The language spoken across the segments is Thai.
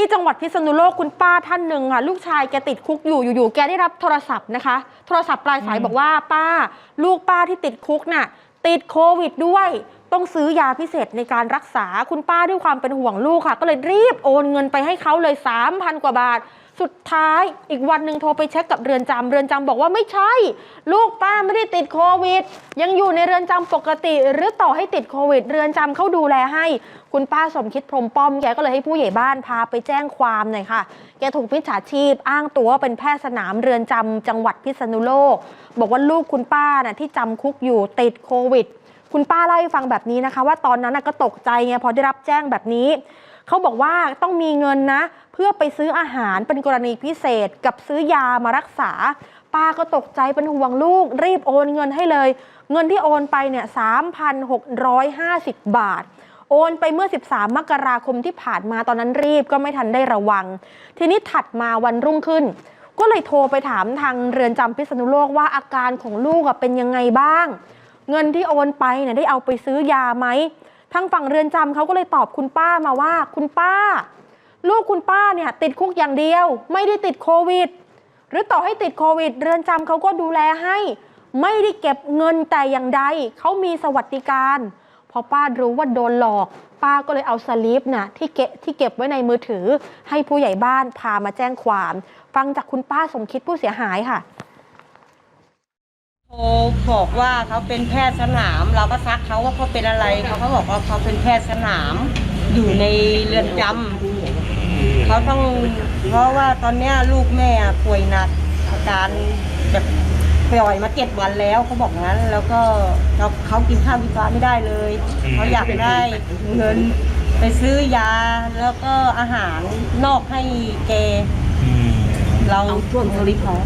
ที่จังหวัดพิษณุโลกคุณป้าท่านหนึ่งค่ะ ลูกชายแกติดคุกอยู่อยู่ๆแกได้รับโทรศัพท์นะคะ โทรศัพท์ปลายสายบอกว่าป้า ลูกป้าที่ติดคุกน่ะติดโควิดด้วย ต้องซื้อยาพิเศษในการรักษาคุณป้าด้วยความเป็นห่วงลูกค่ะ ก็เลยรีบโอนเงินไปให้เขาเลย 3,000 กว่าบาท สุดท้ายอีกวันหนึ่งโทรไปเช็คกับเรือนจำเรือนจำบอกว่าไม่ใช่ ลูกป้าไม่ได้ติดโควิด ยังอยู่ในเรือนจำปกติ หรือต่อให้ติดโควิด เรือนจำเขาดูแลให้ คุณป้าสมคิดพรมป้อมแกก็เลยให้ผู้ใหญ่บ้านพาไปแจ้งความหน่อยค่ะ แกถูกมิจฉาชีพอ้างตัวว่าเป็นแพทย์สนามเรือนจำจังหวัดพิษณุโลก บอกว่าลูกคุณป้าน่ะที่จำคุกอยู่ติดโควิด คุณป้าเล่าให้ฟังแบบนี้นะคะ ว่าตอนนั้นน่ะก็ตกใจไงพอได้รับแจ้งแบบนี้ เขาบอกว่าต้องมีเงินนะ เพื่อไปซื้ออาหารเป็นกรณีพิเศษกับซื้อยามารักษา ป้าก็ตกใจเป็นห่วงลูก รีบโอนเงินให้เลย เงินที่โอนไปเนี่ย3,650 บาทโอนไปเมื่อ 13 มกราคมที่ผ่านมาตอนนั้นรีบก็ไม่ทันได้ระวัง ทีนี้ถัดมาวันรุ่งขึ้น ก็เลยโทรไปถามทางเรือนจำพิษณุโลกว่าอาการของลูกเป็นยังไงบ้าง เงินที่โอนไปเนี่ยได้เอาไปซื้อยาไหมทางฝั่งเรือนจำเขาก็เลยตอบคุณป้ามาว่า คุณป้า ลูกคุณป้าเนี่ยติดคุกอย่างเดียว ไม่ได้ติดโควิด หรือต่อให้ติดโควิด เรือนจำเขาก็ดูแลให้ ไม่ได้เก็บเงินแต่อย่างใดเขามีสวัสดิการพอป้ารู้ว่าโดนหลอก ป้าก็เลยเอาสลิปน่ะที่เก็บที่เก็บไว้ในมือถือ ให้ผู้ใหญ่บ้านพามาแจ้งความ ฟังจากคุณป้าสมคิดผู้เสียหายค่ะ บอกว่าเขาเป็นแพทย์สนาม เราก็ซักเขาว่าเขาเป็นอะไรเขาก็บอกว่าเขาเป็นแพทย์สนาม อยู่ในเรือนจำเขาต้องเพราะว่าตอนเนี้ยลูกแม่ป่วยหนักอาการแบบปล่อยมาเจ็ดวันแล้วเขาบอกงั้น แล้วก็เขาเขากินข้าวกินปลาไม่ได้เลยเขาอยากได้เงินไปซื้อยาแล้วก็อาหารนอกให้แกอืมเราช่วงสลิปเขา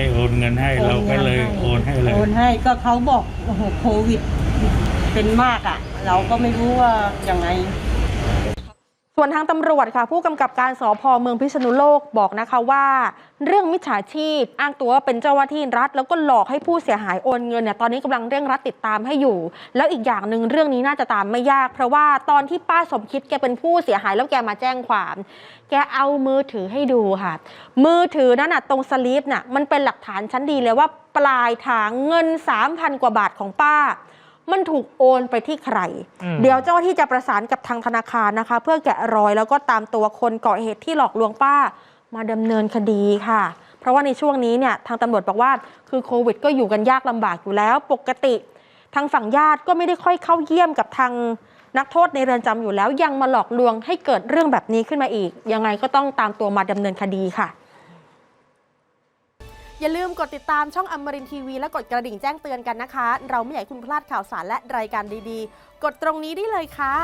ให้โอนเงินให้เราก็เลยโอนให้เลยโอนให้ก็เขาบอกโอ้โหโควิด เป็นมากอะ เราก็ไม่รู้ว่ายังไง ส่วนทางตำรวจค่ะ ผู้กำกับการสพเมืองพิษณุโลกบอกนะคะว่า เรื่องมิจฉาชีพ อ้างตัวว่าเป็นเจ้าหน้าที่รัฐ แล้วก็หลอกให้ผู้เสียหายโอนเงินเนี่ยตอนนี้กำลังเร่งรัดติดตามให้อยู่ แล้วอีกอย่างหนึ่งเรื่องนี้น่าจะตามไม่ยาก เพราะว่าตอนที่ป้าสมคิดแกเป็นผู้เสียหายแล้วแกมาแจ้งความ แกเอามือถือให้ดูค่ะ มือถือนั้นน่ะตรงสลิปน่ะมันเป็นหลักฐานชั้นดีเลยว่าปลายทางเงิน3,000กว่าบาทของป้า มันถูกโอนไปที่ใครอืมเดี๋ยวเจ้าหน้าที่จะประสานกับทางธนาคารนะคะ เพื่อแกะรอยแล้วก็ตามตัวคนก่อเหตุที่หลอกลวงป้า มาดำเนินคดีค่ะ เพราะว่าในช่วงนี้เนี่ยทางตำรวจบอกว่าคือโควิด ก็อยู่กันยากลำบากอยู่แล้วปกติ ทางฝั่งญาติก็ไม่ได้ค่อยเข้าเยี่ยมกับทางนักโทษในเรือนจำอยู่แล้วยังมาหลอกลวงให้เกิดเรื่องแบบนี้ขึ้นมาอีก ยังไงก็ต้องตามตัวมาดำเนินคดีค่ะ อย่าลืมกดติดตามช่องอมรินทีวีและกดกระดิ่งแจ้งเตือนกันนะคะ เราไม่อยากให้คุณพลาดข่าวสารและรายการดีๆ กดตรงนี้ได้เลยค่ะ